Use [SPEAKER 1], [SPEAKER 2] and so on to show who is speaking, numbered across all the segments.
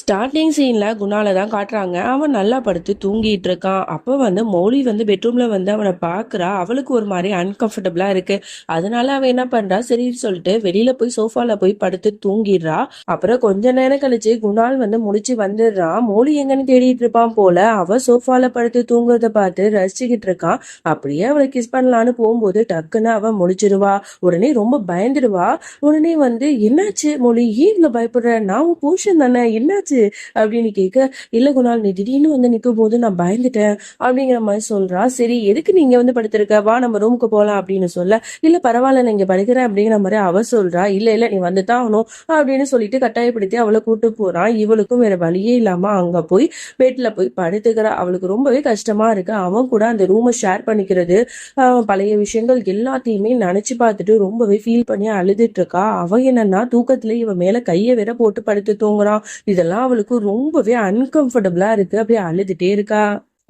[SPEAKER 1] starting சீன்ல குணால தான் காட்டுறாங்க அவன் நல்லா படுத்து தூங்கிட்டு இருக்கான் அப்போ வந்து மௌலி வந்து பெட்ரூம்ல வந்து அவனை பாக்குறா அவளுக்கு ஒரு மாதிரி அன்கம்ஃபர்டபுளா இருக்கு அதனால அவன் என்ன பண்றா சரி சொல்லிட்டு வெளியில போய் சோஃபால போய் படுத்து தூங்கிடுறா அப்புறம் கொஞ்ச நேரம் கழிச்சு குணால் வந்து முடிச்சு வந்துடுறான் மௌலி எங்கன்னு தேடிட்டு இருப்பான் போல அவ சோஃபால படுத்து தூங்குறத பார்த்து ரசிச்சுக்கிட்டு இருக்கான் அப்படியே அவளை கிஸ் பண்ணலான்னு போகும்போது டக்குன்னு அவன் முடிச்சிருவா உடனே ரொம்ப பயந்துடுவா உடனே வந்து என்னாச்சு மொழி ஏன் பயப்படுற நான் போஷன் தானே என்ன என்னாச்சு அப்படின்னு கேட்க இல்ல குணால் நீ திடீர்னு வந்து நிற்கும் போது நான் பயந்துட்டேன் அப்படிங்கிற மாதிரி சொல்றா சரி எதுக்கு நீங்க வந்து படுத்திருக்க வா நம்ம ரூமுக்கு போகலாம் அப்படின்னு சொல்ல இல்ல பரவாயில்ல நீங்க இங்கே படுக்கிறேன் அப்படிங்கிற மாதிரி அவ சொல்றா இல்ல இல்ல நீ வந்து தான் ஆகணும் அப்படின்னு சொல்லிட்டு கட்டாயப்படுத்தி அவளை கூட்டு போறான் இவளுக்கும் வேற வழியே இல்லாம அங்க போய் பெட்ல போய் படுத்துக்கிறா அவளுக்கு ரொம்பவே கஷ்டமா இருக்கு அவன் கூட அந்த ரூமை ஷேர் பண்ணிக்கிறது பழைய விஷயங்கள் எல்லாத்தையுமே நினைச்சு பார்த்துட்டு ரொம்பவே ஃபீல் பண்ணி அழுதுட்டு இருக்கா அவ என்னன்னா தூக்கத்துல இவன் மேல கையை வேற போட்டு படுத்து தூங்குறான் இதெல்லாம் அவளுக்கு ரொம்பவே அன்கம்ஃபர்டபுளா இருக்கு அப்படியே அழுதுட்டே இருக்கா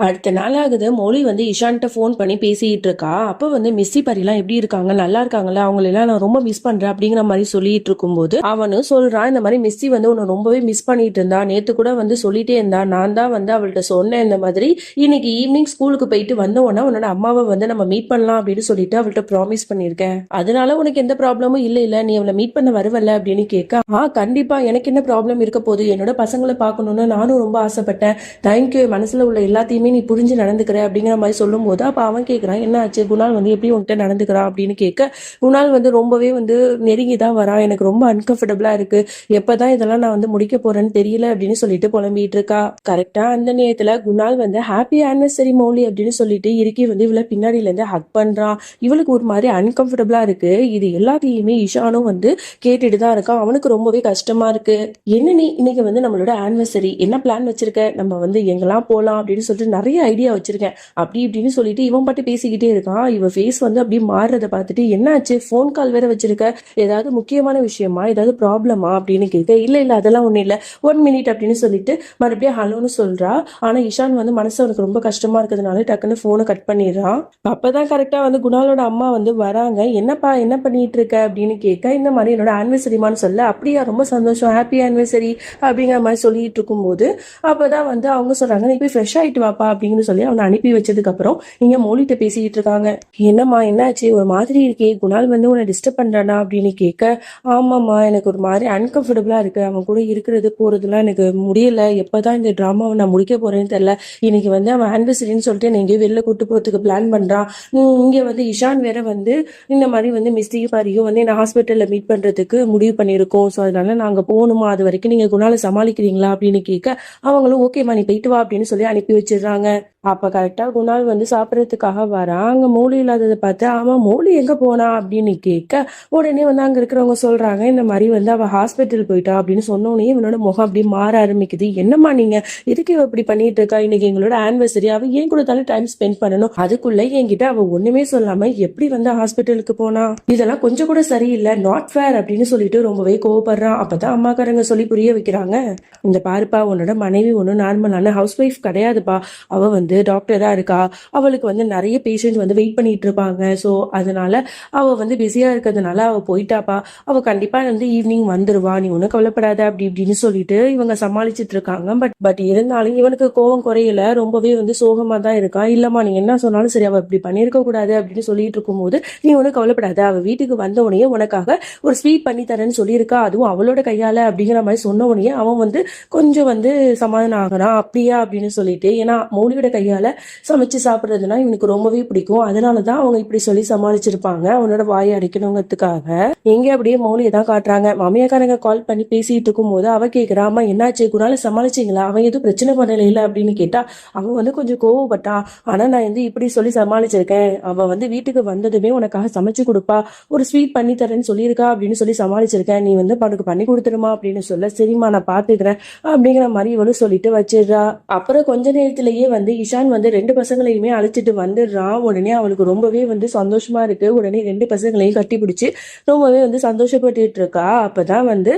[SPEAKER 1] அடுத்த நாளாகுது மொழி வந்து இஷான்ட்ட ஃபோன் பண்ணி பேசிகிட்டு இருக்கா அப்போ வந்து மிஸ்ஸி பரிலாம் எப்படி இருக்காங்க நல்லா இருக்காங்களா அவங்களெல்லாம் நான் ரொம்ப மிஸ் பண்ணுறேன் அப்படிங்கிற மாதிரி சொல்லிட்டு இருக்கும்போது அவனு சொல்கிறான் இந்த மாதிரி மிஸ்ஸி வந்து உன்னை ரொம்பவே மிஸ் பண்ணிட்டு இருந்தா நேற்று கூட வந்து சொல்லிட்டே இருந்தா நான் தான் வந்து அவள்கிட்ட சொன்னேன் இந்த மாதிரி இன்னைக்கு ஈவினிங் ஸ்கூலுக்கு போயிட்டு வந்த உடனே உன்னோட அம்மாவை வந்து நம்ம மீட் பண்ணலாம் அப்படின்னு சொல்லிட்டு அவள்கிட்ட ப்ராமிஸ் பண்ணியிருக்கேன் அதனால உனக்கு எந்த ப்ராப்ளமும் இல்லை இல்லை நீ அவளை மீட் பண்ண வருவல்ல அப்படின்னு கேட்க ஆ கண்டிப்பாக எனக்கு என்ன ப்ராப்ளம் இருக்க போது என்னோட பசங்களை பார்க்கணுன்னு நானும் ரொம்ப ஆசைப்பட்டேன் தேங்க்யூ மனசில் உள்ள எல்லாத்தையுமே எல்லாத்தையுமே நீ புரிஞ்சு நடந்துக்கிற அப்படிங்கிற மாதிரி சொல்லும் போது அப்போ அவன் கேட்குறான் என்ன ஆச்சு குணால் வந்து எப்படி உன்கிட்ட நடந்துக்கிறான் அப்படின்னு கேட்க குணால் வந்து ரொம்பவே வந்து நெருங்கி தான் வரான் எனக்கு ரொம்ப அன்கம்ஃபர்டபுளா இருக்குது எப்போ தான் இதெல்லாம் நான் வந்து முடிக்க போகிறேன்னு தெரியல அப்படின்னு சொல்லிட்டு புலம்பிட்டு இருக்கா கரெக்டாக அந்த நேரத்தில் குணால் வந்து ஹாப்பி ஆனிவர்சரி மௌலி அப்படின்னு சொல்லிட்டு இருக்கி வந்து இவளை இருந்து ஹக் பண்ணுறான் இவளுக்கு ஒரு மாதிரி அன்கம்ஃபர்டபுளாக இருக்குது இது எல்லாத்தையுமே இஷானும் வந்து கேட்டுட்டு தான் இருக்கான் அவனுக்கு ரொம்பவே கஷ்டமாக இருக்குது என்ன நீ இன்னைக்கு வந்து நம்மளோட ஆனிவர்சரி என்ன பிளான் வச்சிருக்க நம்ம வந்து எங்கெல்லாம் போகலாம் அப்படின்னு சொல்லிட்டு நிறைய ஐடியா வச்சிருக்கேன் அப்படி இப்படின்னு சொல்லிட்டு இவன் பாட்டு பேசிக்கிட்டே இருக்கான் இவன் ஃபேஸ் வந்து அப்படியே மாறுறதை பார்த்துட்டு என்னாச்சு ஃபோன் கால் வேற வச்சிருக்க ஏதாவது முக்கியமான விஷயமா ஏதாவது ப்ராப்ளமா அப்படின்னு கேட்க இல்லை இல்லை அதெல்லாம் ஒன்றும் இல்லை ஒன் மினிட் அப்படின்னு சொல்லிட்டு மறுபடியும் ஹலோன்னு சொல்றா ஆனால் இஷான் வந்து மனசு அவனுக்கு ரொம்ப கஷ்டமா இருக்கிறதுனால டக்குன்னு ஃபோனை கட் பண்ணிடுறான் அப்பதான் கரெக்டா வந்து குணாலோட அம்மா வந்து வராங்க என்னப்பா என்ன பண்ணிட்டு இருக்க அப்படின்னு கேட்க இந்த மாதிரி என்னோட ஆனிவர்சரிமான்னு சொல்ல அப்படியா ரொம்ப சந்தோஷம் ஹாப்பி ஆனிவர்சரி அப்படிங்கிற மாதிரி சொல்லிட்டு இருக்கும்போது அப்பதான் வந்து அவங்க சொல்றாங்க நீ போய் ஃப்ரெஷ் ஆயிட்டு வாப்பா பாப்பா அப்படின்னு சொல்லி அவனை அனுப்பி வச்சதுக்கப்புறம் நீங்கள் மோலிட்ட பேசிக்கிட்டு இருக்காங்க என்னம்மா என்னாச்சு ஒரு மாதிரி இருக்கே குணால் வந்து உன்னை டிஸ்டர்ப் பண்றானா அப்படின்னு கேட்க ஆமாம்மா எனக்கு ஒரு மாதிரி அன்கம்ஃபர்டபுளாக இருக்கு அவன் கூட இருக்கிறது போகிறதுலாம் எனக்கு முடியல எப்போ தான் இந்த ட்ராமாவை நான் முடிக்க போறேன்னு தெரியல இன்னைக்கு வந்து அவன் ஆன்வர்சரின்னு சொல்லிட்டு என்னை வெளில கூட்டு போகிறதுக்கு பிளான் பண்ணுறான் இங்கே வந்து இஷான் வேற வந்து இந்த மாதிரி வந்து மிஸ்டிக் பாரியும் வந்து என்ன ஹாஸ்பிட்டலில் மீட் பண்ணுறதுக்கு முடிவு பண்ணியிருக்கோம் ஸோ அதனால நாங்கள் போகணுமா அது வரைக்கும் நீங்கள் குணால சமாளிக்கிறீங்களா அப்படின்னு கேட்க அவங்களும் ஓகேம்மா நீ போயிட்டு வா அப்படின்னு சொல்லி அனுப்பி வச்சிடுறாங்க சொல்கிறாங்க அப்போ கரெக்டாக குணால் வந்து சாப்பிட்றதுக்காக வரான் அங்கே மூலி இல்லாததை பார்த்து ஆமாம் மூலி எங்கே போனா அப்படின்னு கேட்க உடனே வந்து அங்கே இருக்கிறவங்க சொல்கிறாங்க இந்த மாதிரி வந்து அவள் ஹாஸ்பிட்டல் போயிட்டா அப்படின்னு சொன்னோடனே இவனோட முகம் அப்படி மாற ஆரம்பிக்குது என்னம்மா நீங்கள் இதுக்கு இவ இப்படி பண்ணிட்டு இருக்கா இன்னைக்கு எங்களோட ஆனிவர்சரி அவள் ஏன் கூட தானே டைம் ஸ்பெண்ட் பண்ணணும் அதுக்குள்ளே என்கிட்ட அவள் ஒன்றுமே சொல்லாமல் எப்படி வந்து ஹாஸ்பிட்டலுக்கு போனா இதெல்லாம் கொஞ்சம் கூட சரியில்லை நாட் ஃபேர் அப்படின்னு சொல்லிட்டு ரொம்பவே கோவப்படுறான் அப்பதான் அம்மாக்காரங்க சொல்லி புரிய வைக்கிறாங்க இந்த பாருப்பா உன்னோட மனைவி ஒன்றும் நார்மலான ஹவுஸ் ஒய்ஃப் கிடையாதுப்பா அவ வந்து வந்து டாக்டரா இருக்கா அவளுக்கு வந்து நிறைய பேஷண்ட் வந்து வெயிட் பண்ணிட்டு இருப்பாங்க ஸோ அதனால அவள் வந்து பிஸியா இருக்கிறதுனால அவள் போயிட்டாப்பா அவள் கண்டிப்பா வந்து ஈவினிங் வந்துருவா நீ ஒன்றும் கவலைப்படாத அப்படி இப்படின்னு சொல்லிட்டு இவங்க சமாளிச்சுட்டு இருக்காங்க பட் பட் இருந்தாலும் இவனுக்கு கோவம் குறையல ரொம்பவே வந்து சோகமா தான் இருக்கான் இல்லைம்மா நீ என்ன சொன்னாலும் சரி அவள் இப்படி பண்ணிருக்க கூடாது அப்படின்னு சொல்லிட்டு இருக்கும்போது நீ ஒன்றும் கவலைப்படாத அவள் வீட்டுக்கு வந்த உடனே உனக்காக ஒரு ஸ்வீட் பண்ணி தரேன்னு சொல்லியிருக்கா அதுவும் அவளோட கையால் அப்படிங்கிற மாதிரி சொன்ன உடனே அவன் வந்து கொஞ்சம் வந்து சமாதானம் ஆகிறான் அப்படியா அப்படின்னு சொல்லிட்டு ஏன்னா மௌலியோட கையால் கையால் சமைச்சு சாப்பிட்றதுனா இவனுக்கு ரொம்பவே பிடிக்கும் அதனால தான் அவங்க இப்படி சொல்லி சமாளிச்சிருப்பாங்க அவனோட வாயை அடிக்கணுங்கிறதுக்காக எங்கே அப்படியே மௌலியை தான் காட்டுறாங்க மாமியாக்காரங்க கால் பண்ணி பேசிட்டு இருக்கும் போது அவ கேட்குறா அம்மா என்னாச்சு குணால சமாளிச்சிங்களா அவன் எதுவும் பிரச்சனை பண்ணல இல்லை அப்படின்னு கேட்டா அவன் வந்து கொஞ்சம் கோவப்பட்டா ஆனால் நான் வந்து இப்படி சொல்லி சமாளிச்சிருக்கேன் அவன் வந்து வீட்டுக்கு வந்ததுமே உனக்காக சமைச்சு கொடுப்பா ஒரு ஸ்வீட் பண்ணி தரேன்னு சொல்லியிருக்கா அப்படின்னு சொல்லி சமாளிச்சிருக்கேன் நீ வந்து அவனுக்கு பண்ணி கொடுத்துருமா அப்படின்னு சொல்ல சரிம்மா நான் பார்த்துக்கிறேன் அப்படிங்கிற மாதிரி இவளும் சொல்லிட்டு வச்சிடுறா அப்புறம் கொஞ்ச நேரத்திலேயே வந்து ஈஷான் வந்து ரெண்டு பசங்களையுமே அழைச்சிட்டு வந்துடுறான் உடனே அவளுக்கு ரொம்பவே வந்து சந்தோஷமா இருக்கு உடனே ரெண்டு பசங்களையும் கட்டி பிடிச்சி ரொம்பவே வந்து சந்தோஷப்பட்டு இருக்கா அப்பதான் வந்து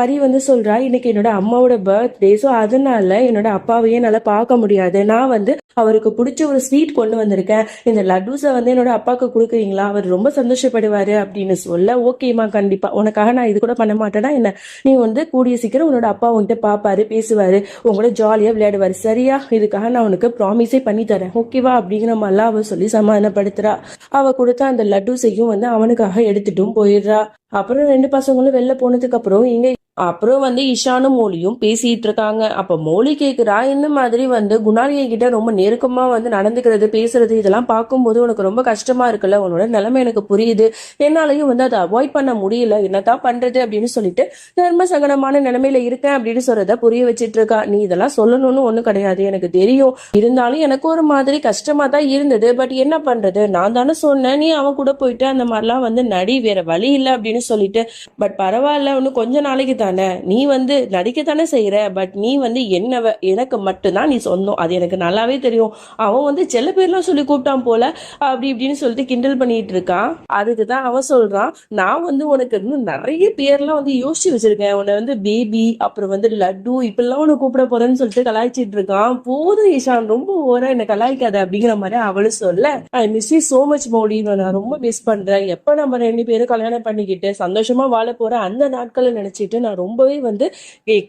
[SPEAKER 1] பரி வந்து சொல்றா இன்னைக்கு என்னோட அம்மாவோட பர்த்டே ஸோ அதனால என்னோட அப்பாவையே என்னால் பார்க்க முடியாது நான் வந்து அவருக்கு பிடிச்ச ஒரு ஸ்வீட் கொண்டு வந்திருக்கேன் இந்த லட்டூஸை வந்து என்னோட அப்பாவுக்கு கொடுக்குறீங்களா அவர் ரொம்ப சந்தோஷப்படுவார் அப்படின்னு சொல்ல ஓகேம்மா கண்டிப்பா உனக்காக நான் இது கூட பண்ண மாட்டேன்னா என்ன நீ வந்து கூடிய சீக்கிரம் உன்னோட அப்பா உங்ககிட்ட பாப்பாரு பேசுவாரு உங்களோட ஜாலியாக விளையாடுவார் சரியா இதுக்காக நான் உனக்கு ப்ராமிஸே பண்ணி தரேன் ஓகேவா அப்படிங்கிற மாதிரிலாம் அவ சொல்லி சமாதானப்படுத்துறா அவ கொடுத்த அந்த லட்டு செய்யும் வந்து அவனுக்காக எடுத்துட்டும் போயிடுறா அப்புறம் ரெண்டு பசங்களும் வெளில போனதுக்கு அப்புறம் இங்க அப்புறம் வந்து இஷானும் மோலியும் பேசிட்டு இருக்காங்க அப்ப மோலி கேக்குறா இந்த மாதிரி வந்து குணாலியை கிட்ட ரொம்ப நெருக்கமா வந்து நடந்துக்கிறது பேசுறது இதெல்லாம் பார்க்கும்போது உனக்கு ரொம்ப கஷ்டமா இருக்குல்ல உன்னோட நிலைமை எனக்கு புரியுது என்னாலையும் வந்து அதை அவாய்ட் பண்ண முடியல என்னதான் பண்றது அப்படின்னு சொல்லிட்டு தர்ம சங்கடமான நிலைமையில இருக்கேன் அப்படின்னு சொல்றத புரிய வச்சிட்டு இருக்கா நீ இதெல்லாம் சொல்லணும்னு ஒண்ணும் கிடையாது எனக்கு தெரியும் இருந்தாலும் எனக்கு ஒரு மாதிரி கஷ்டமா தான் இருந்தது பட் என்ன பண்றது நான் தானே சொன்னேன் நீ அவன் கூட போயிட்டு அந்த மாதிரிலாம் வந்து நடி வேற வழி இல்லை அப்படின்னு சொல்லிட்டு பட் பரவாயில்ல இன்னும் கொஞ்ச நாளைக்கு தானே நீ வந்து நடிக்க தானே செய்கிற பட் நீ வந்து என்னவ எனக்கு மட்டும்தான் நீ சொன்னோம் அது எனக்கு நல்லாவே தெரியும் அவன் வந்து சில பேர்லாம் சொல்லி கூப்பிட்டான் போல அப்படி இப்படின்னு சொல்லிட்டு கிண்டல் பண்ணிட்டு இருக்கான் அதுக்கு தான் அவன் சொல்றான் நான் வந்து உனக்கு இன்னும் நிறைய பேர்லாம் வந்து யோசிச்சு வச்சிருக்கேன் உன்னை வந்து பேபி அப்புறம் வந்து லட்டு இப்படிலாம் உன்னை கூப்பிட போறேன்னு சொல்லிட்டு கலாய்ச்சிட்டு இருக்கான் போதும் ஈஷான் ரொம்ப ஓரா என்னை கலாய்க்காத அப்படிங்கிற மாதிரி அவளும் சொல்ல I miss you so much Modi நான் ரொம்ப மிஸ் பண்றேன் எப்ப நம்ம ரெண்டு பேரும் கல்யாணம் பண்ணிக்கிட்டு சந்தோஷமா வாழ போற அந்த நாட்களை நினைச்சிட்டு நான் நான் ரொம்பவே வந்து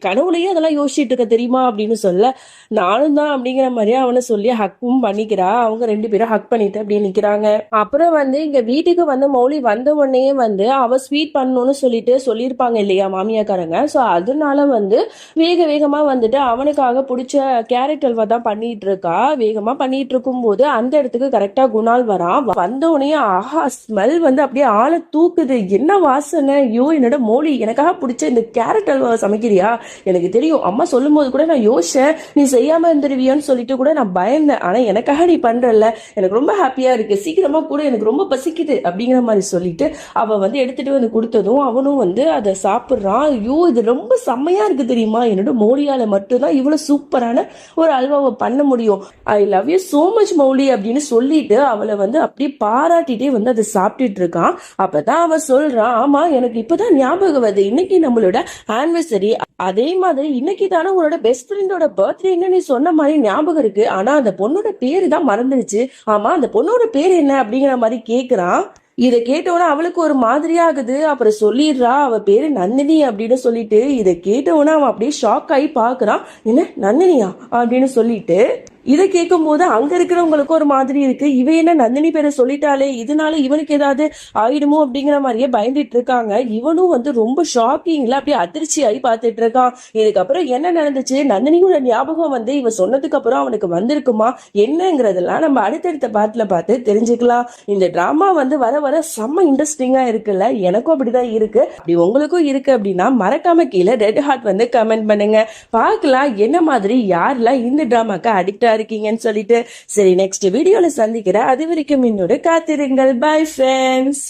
[SPEAKER 1] கனவுலையே அதெல்லாம் யோசிச்சுட்டு இருக்க தெரியுமா அப்படின்னு சொல்ல நானும் தான் அப்படிங்கிற மாதிரியே அவனை சொல்லி ஹக்கும் பண்ணிக்கிறா அவங்க ரெண்டு பேரும் ஹக் பண்ணிட்டு அப்படியே நிக்கிறாங்க அப்புறம் வந்து இங்க வீட்டுக்கு வந்து மௌலி வந்த உடனே வந்து அவ ஸ்வீட் பண்ணணும்னு சொல்லிட்டு சொல்லியிருப்பாங்க இல்லையா மாமியாக்காரங்க ஸோ அதனால வந்து வேக வேகமா வந்துட்டு அவனுக்காக பிடிச்ச கேரட் அல்வா தான் பண்ணிட்டு இருக்கா வேகமா பண்ணிட்டு இருக்கும் போது அந்த இடத்துக்கு கரெக்டா குணால் வரா வந்த உடனே ஆஹா ஸ்மெல் வந்து அப்படியே ஆளை தூக்குது என்ன வாசனை ஐயோ என்னோட மௌலி எனக்காக பிடிச்ச இந்த கேரட் அல்வா சமைக்கிறியா எனக்கு தெரியும் அம்மா சொல்லும் போது கூட நான் யோசிச்சேன் நீ செய்யாம இருந்துருவியான்னு சொல்லிட்டு கூட நான் பயந்தேன் ஆனா எனக்காக நீ பண்றல எனக்கு ரொம்ப ஹாப்பியா இருக்கு சீக்கிரமா கூட எனக்கு ரொம்ப பசிக்குது அப்படிங்கிற மாதிரி சொல்லிட்டு அவ வந்து எடுத்துட்டு வந்து கொடுத்ததும் அவனும் வந்து அதை சாப்பிட்றான் ஐயோ இது ரொம்ப செம்மையா இருக்கு தெரியுமா என்னோட மோலியால மட்டும்தான் இவ்வளவு சூப்பரான ஒரு அல்வாவை பண்ண முடியும் I love you so much Mouli அப்படின்னு சொல்லிட்டு அவளை வந்து அப்படியே பாராட்டிட்டே வந்து அதை சாப்பிட்டுட்டு இருக்கான் அப்பதான் அவன் சொல்றான் ஆமா எனக்கு இப்பதான் ஞாபகம் வருது இன்னைக்கு நம்மளோட ஆனிவர்சரி அதே மாதிரி இன்னைக்கு தானே உன்னோட பெஸ்ட் ஃப்ரெண்டோட பர்த்டேன்னு நீ சொன்ன மாதிரி ஞாபகம் இருக்கு ஆனா அந்த பொண்ணோட பேரு தான் மறந்துருச்சு ஆமா அந்த பொண்ணோட பேர் என்ன அப்படிங்கிற மாதிரி கேக்குறான் இதை கேட்டவொன்னே அவளுக்கு ஒரு மாதிரியாகுது அப்புறம் சொல்லிடுறா அவ பேரு நந்தினி அப்படின்னு சொல்லிட்டு இதை கேட்டவொன்னே அவன் அப்படியே ஷாக் ஆகி பாக்குறான் என்ன நந்தினியா அப்படின்னு சொல்லிட்டு இதை கேட்கும் போது அங்க இருக்கிறவங்களுக்கு ஒரு மாதிரி இருக்கு இவ என்ன நந்தினி பேரை சொல்லிட்டாலே இதனால இவனுக்கு ஏதாவது ஆயிடுமோ அப்படிங்கிற மாதிரியே பயந்துட்டு இருக்காங்க இவனும் வந்து ரொம்ப ஷாக்கிங்ல அப்படியே அதிர்ச்சி ஆகி பார்த்துட்டு இருக்கான் இதுக்கப்புறம் என்ன நடந்துச்சு நந்தினியோட ஞாபகம் வந்து இவன் சொன்னதுக்கு அப்புறம் அவனுக்கு வந்திருக்குமா என்னங்கிறதெல்லாம் நம்ம அடுத்தடுத்த பாட்டுல பார்த்து தெரிஞ்சுக்கலாம் இந்த டிராமா வந்து வர வர செம்ம இன்ட்ரெஸ்டிங்கா இருக்குல்ல எனக்கும் அப்படிதான் இருக்கு அப்படி உங்களுக்கும் இருக்கு அப்படின்னா மறக்காம கீழே ரெட் ஹார்ட் வந்து கமெண்ட் பண்ணுங்க பார்க்கலாம் என்ன மாதிரி யாரெல்லாம் இந்த டிராமாக்கு அடிக்ட் சூப்பரா இருக்கீங்கன்னு சொல்லிட்டு சரி நெக்ஸ்ட் வீடியோல சந்திக்கிறேன் அது வரைக்கும் என்னோட காத்திருங்கள் பாய் ஃப்ரெண்ட்ஸ்